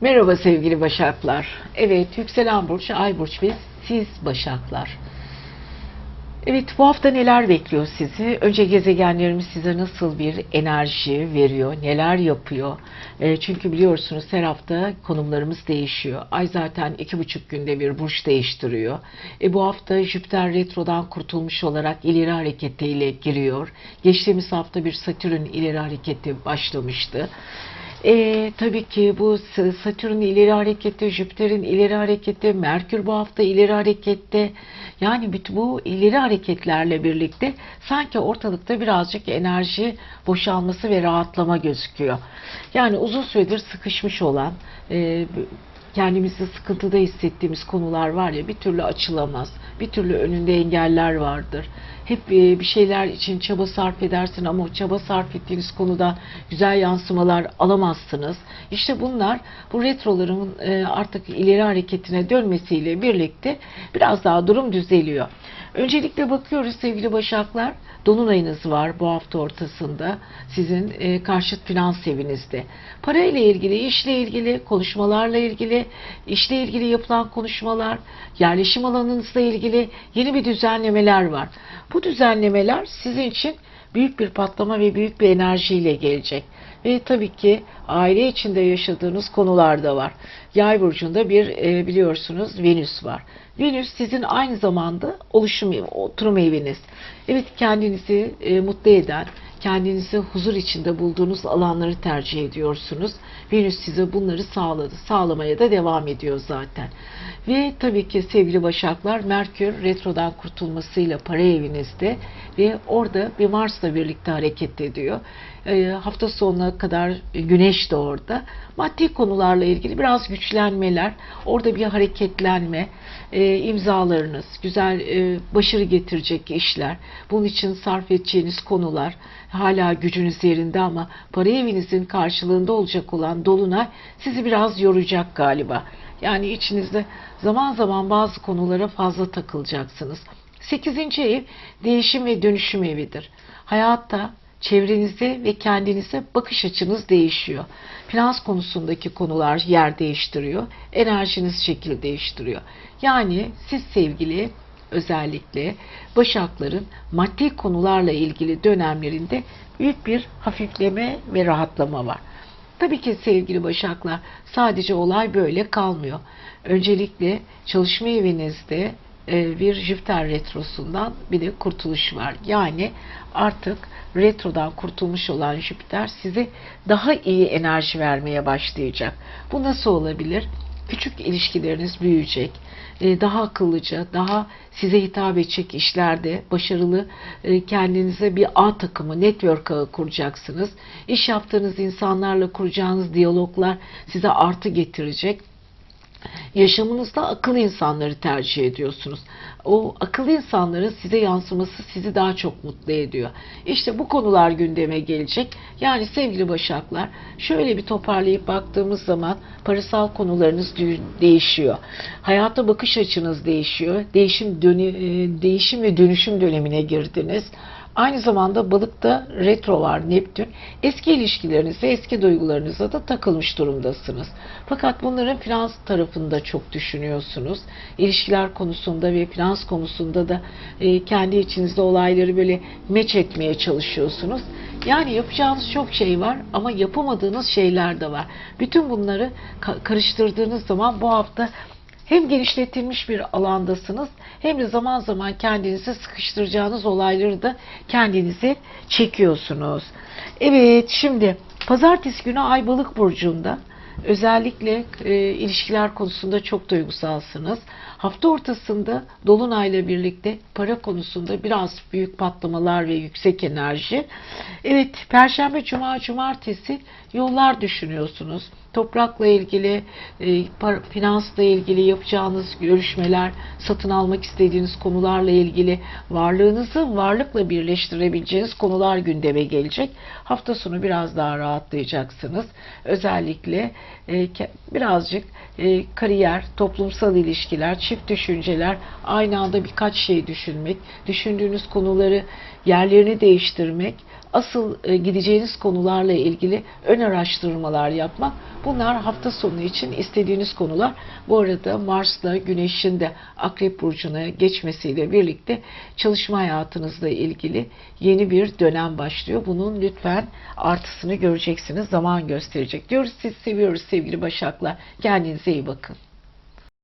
Merhaba sevgili Başaklar. Evet, yükselen burç, ay burç ve siz Başaklar. Evet, bu hafta neler bekliyor sizi? Önce gezegenlerimiz size nasıl bir enerji veriyor, neler yapıyor? E, çünkü biliyorsunuz her hafta konumlarımız değişiyor. Ay zaten iki buçuk günde bir burç değiştiriyor. E, bu hafta Jüpiter retrodan kurtulmuş olarak ileri hareketiyle giriyor. Geçtiğimiz hafta bir Satürn ileri hareketi başlamıştı. E, tabii ki bu Satürn ileri hareketi, Jüpiter'in ileri hareketi, Merkür bu hafta ileri harekette. Yani bütün bu ileri hareketlerle birlikte sanki ortalıkta birazcık enerji boşalması ve rahatlama gözüküyor. Yani uzun süredir sıkışmış olan, e, kendimizi sıkıntıda hissettiğimiz konular var ya bir türlü açılamaz. Bir türlü önünde engeller vardır. Hep e, bir şeyler için çaba sarf edersin ama o çaba sarf ettiğiniz konuda güzel yansımalar alamazsınız. İşte bunlar bu retroların e, artık ileri hareketine dönmesiyle birlikte biraz daha durum düzeliyor. Öncelikle bakıyoruz sevgili Başaklar. Dolunayınız var bu hafta ortasında. Sizin e, karşıt finans evinizde. Para ile ilgili, işle ilgili, konuşmalarla ilgili, işle ilgili yapılan konuşmalar, yerleşim alanınızla ilgili yeni bir düzenlemeler var. Bu düzenlemeler sizin için büyük bir patlama ve büyük bir enerjiyle gelecek. Ve tabii ki aile içinde yaşadığınız konular da var. Yay burcunda bir e, biliyorsunuz Venüs var. Venüs sizin aynı zamanda oluşum oturum eviniz. Evet kendinizi e, mutlu eden, kendinizi huzur içinde bulduğunuz alanları tercih ediyorsunuz. Venüs size bunları sağladı. Sağlamaya da devam ediyor zaten. Ve tabii ki sevgili Başaklar Merkür retrodan kurtulmasıyla para evinizde ve orada bir Mars'la birlikte hareket ediyor. E, hafta sonuna kadar Güneş de orada. Maddi konularla ilgili biraz güçlenmeler, orada bir hareketlenme, e, imzalarınız, güzel e, başarı getirecek işler, bunun için sarf edeceğiniz konular, hala gücünüz yerinde ama para evinizin karşılığında olacak olan dolunay sizi biraz yoracak galiba. Yani içinizde zaman zaman bazı konulara fazla takılacaksınız. 8. ev değişim ve dönüşüm evidir. Hayatta çevrenize ve kendinize bakış açınız değişiyor. Finans konusundaki konular yer değiştiriyor. Enerjiniz şekil değiştiriyor. Yani siz sevgili özellikle Başakların maddi konularla ilgili dönemlerinde büyük bir hafifleme ve rahatlama var. Tabii ki sevgili Başaklar sadece olay böyle kalmıyor. Öncelikle çalışma evinizde e, bir Jüpiter retrosundan bir de kurtuluş var. Yani artık retrodan kurtulmuş olan Jüpiter size daha iyi enerji vermeye başlayacak. Bu nasıl olabilir? Küçük ilişkileriniz büyüyecek. E, Daha akıllıca, daha size hitap edecek işlerde başarılı e, kendinize bir ağ takımı, network ağı kuracaksınız. İş yaptığınız insanlarla kuracağınız diyaloglar size artı getirecek yaşamınızda akıl insanları tercih ediyorsunuz. O akıl insanların size yansıması sizi daha çok mutlu ediyor. İşte bu konular gündeme gelecek. Yani sevgili Başaklar şöyle bir toparlayıp baktığımız zaman parasal konularınız değişiyor. Hayata bakış açınız değişiyor. Değişim dönü- e, değişim ve dönüşüm dönemine girdiniz. Aynı zamanda balıkta retro var Neptün. Eski ilişkilerinize, eski duygularınıza da takılmış durumdasınız. Fakat bunların finans tarafında çok düşünüyorsunuz. İlişkiler konusunda ve finans konusunda da e, kendi içinizde olayları böyle meç etmeye çalışıyorsunuz. Yani yapacağınız çok şey var ama yapamadığınız şeyler de var. Bütün bunları ka- karıştırdığınız zaman bu hafta hem genişletilmiş bir alandasınız hem de zaman zaman kendinizi sıkıştıracağınız olayları da kendinize çekiyorsunuz. Evet şimdi pazartesi günü Ay Balık burcunda özellikle e, ilişkiler konusunda çok duygusalsınız. Hafta ortasında dolunayla birlikte para konusunda biraz büyük patlamalar ve yüksek enerji. Evet, perşembe, cuma, cumartesi yollar düşünüyorsunuz toprakla ilgili, e, par- finansla ilgili yapacağınız görüşmeler, satın almak istediğiniz konularla ilgili varlığınızı varlıkla birleştirebileceğiniz konular gündeme gelecek. Hafta sonu biraz daha rahatlayacaksınız. Özellikle e, birazcık e, kariyer, toplumsal ilişkiler, çift düşünceler, aynı anda birkaç şey düşünmek, düşündüğünüz konuları yerlerini değiştirmek, asıl e, gideceğiniz konularla ilgili ön araştırmalar yapmak. Bunlar hafta sonu için istediğiniz konular. Bu arada Mars'la Güneş'in de Akrep Burcu'na geçmesiyle birlikte çalışma hayatınızla ilgili yeni bir dönem başlıyor. Bunun lütfen artısını göreceksiniz. Zaman gösterecek diyoruz. Siz seviyoruz sevgili Başaklar. Kendinize iyi bakın.